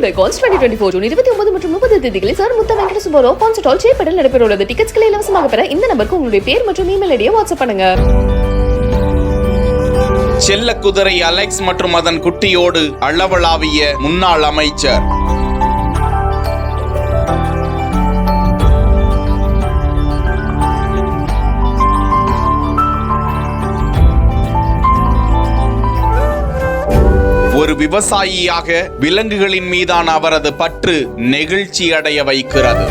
Twenty twenty four June இருபத்தி ஒன்பது மற்றும் முப்பது தேதிகளில் சார் முத்த வெங்கட கான்சர்ட் சேப்படல் நடைபெற உள்ளது டிக்கெட்ஸ்களை இலவசமாக பெற இந்த நம்பருக்கு உங்களுடைய பேர் மற்றும் இமெயில் ஐடியை வாட்ஸ்அப் பண்ணுங்க. செல்ல குதிரை அலெக்ஸ் மற்றும் அதன் குட்டியோடு அளவளாவிய முன்னாள் அமைச்சர். விவசாயியாக விலங்குகளின் மீதான அவரது பற்று நெகிழ்ச்சி அடைய வைக்கிறது.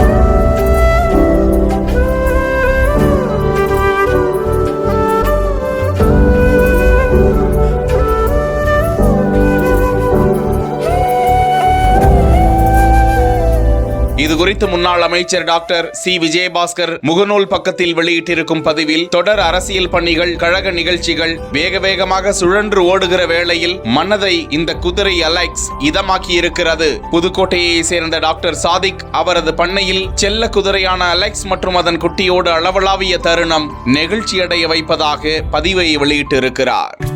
இது குறித்து முன்னாள் அமைச்சர் டாக்டர் சி. விஜயபாஸ்கர் முகநூல் பக்கத்தில் வெளியிட்டிருக்கும் பதிவில் தொடர் அரசியல் பணிகள் கழக நிகழ்ச்சிகள் வேக வேகமாக சுழன்று ஓடுகிற வேளையில் மன்னதை இந்த குதிரை அலெக்ஸ் இதமாக்கி இருக்கிறது புதுக்கோட்டையை சேர்ந்த டாக்டர் சாதிக் அவரது பண்ணையில் செல்ல குதிரையான அலெக்ஸ் மற்றும் அதன் குட்டியோடு அளவலாவிய தருணம் நெகிழ்ச்சியடைய வைப்பதாக பதிவை வெளியிட்டிருக்கிறார்.